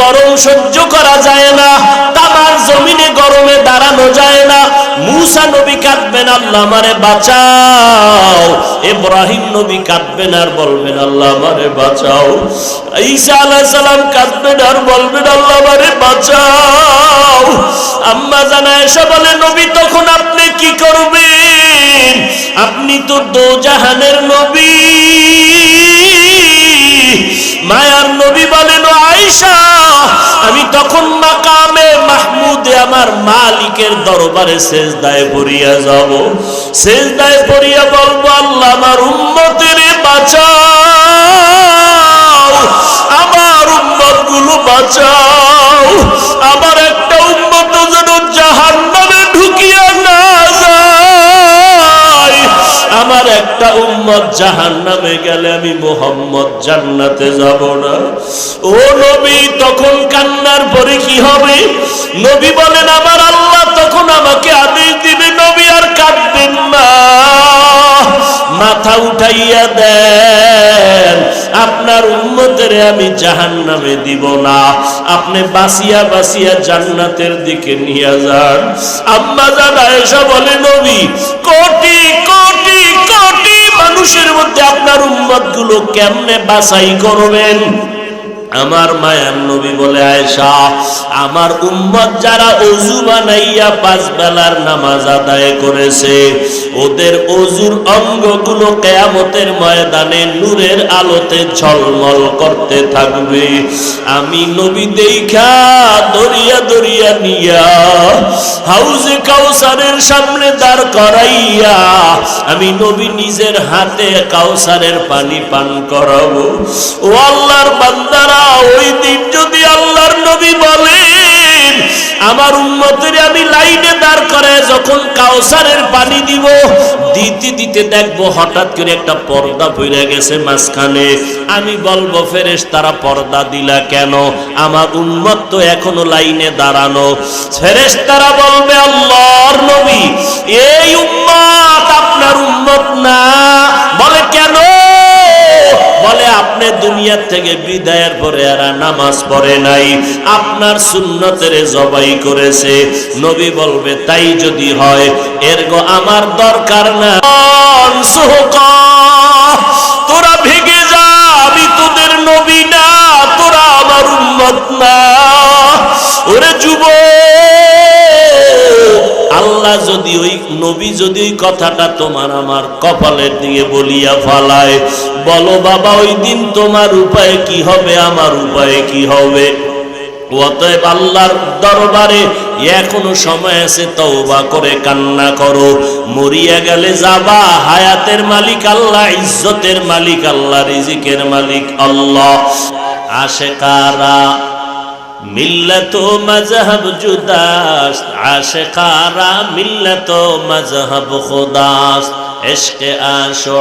গরম সহ্য করা যায় না, তামার জমিনে গরমে দাঁড়ানো যায় না। মুসা নবী কাঁদবেন, আল্লাহ আমারে বাঁচাও। ইব্রাহিম নবী কাঁদবেন আর বলবেন, আল্লাহ আমারে বাঁচাও। ঈসা আলাইহিস সালাম কাঁদবেন আর বলবেন, আল্লাহ আমারে বাঁচাও। আম্মা জানা এসে বলে, নবী, তখন আপনি কি করবেন? আপনি তো দো জাহানের নবী। তখন মাকামে মাহমুদে আমার মালিকের দরবারে সেজদায় পড়িয়া যাব। সেজদায় পড়িয়া বলব, আল্লাহ, আমার উম্মতের বাঁচাও, আমার উম্মতগুলো বাঁচাও। একটা উম্মত জাহান নামে গেলে আমি মোহাম্মদ জান্নাতে যাব না। ও নবী, তখন কান্নার পরে কি হবে? নবী বলেন, আমার আল্লাহ তখন আমাকে আদেশ দিবে, নবী আর কাঁদবেন না। মাথা উঠাইয়া দেন, আপনার উন্মতের আমি জাহান নামে দিব না। আপনি বাসিয়া বাসিয়া জান্নাতের দিকে নিয়ে যান। আম্মা জানা এসা বলে, নবী, কোটি কোটি আপনারগুলো কেমনে বাছাই করবেন? আমার মায়ার নবী বলে, আয়েশা, আমার উম্মত যারা অজু বানাইয়া পাঁচ বেলার নামাজ আদায় করেছে, ওদের অজুর অঙ্গগুলো কেয়ামতের ময়দানে নূরের আলোতে ঝলমল করতে থাকবে। আমি নবী দেখা দরিয়া দরিয়া নিয়া হাউজে কাউসারের সামনে দাঁড় করাইয়া আমি নবী নিজের হাতে কাউসারের পানি পান করাবো। ও আল্লাহর বান্দারা ওই দিন যদি আল্লাহর নবী বলেন, আমার আমি লাইনে দাঁড় করে যখন কাউসারের পানি দিব, দিতে দিতে দেখব হঠাৎ করে একটা পর্দা পড়ে গেছে মাঝখানে। আমি বলব ফেরেশ তারা পর্দা দিলা কেন? আমার উন্মত তো এখনও লাইনে দাঁড়ানো। ফেরেশ তারা বলবে, আল্লাহর নবী এই দুনিয়ার থেকে বিদায়ের পরে আর নামাজ পড়ে নাই। আপনার সুন্নতের জবাই করেছে। নবী বলবে, তাই যদি হয় এর গো আমার দরকার না। তোরা ভেঙে যা, আমি তোদের নবী না, তোরা আমার উন্নত না। ওরে যুবক নবী যদি কথাটা তোমার আমার কপালের দিকে বলিয়া ফালায়, বলো বাবা, ওই দিন তোমার উপায় কি হবে, আমার উপায় কি হবে? অতএব আল্লাহর দরবারে এখনও সময় আছে, তওবা করে কান্না করো। মরিয়া গেলে যাবা, হায়াতের মালিক আল্লাহ, ইজ্জতের মালিক আল্লাহ, রিজিকের মালিক আল্লাহ। আশেকারা মিল্লত মজহব জুদাস আশকারা মিল্লত মজহব খুদাস ইশক আশু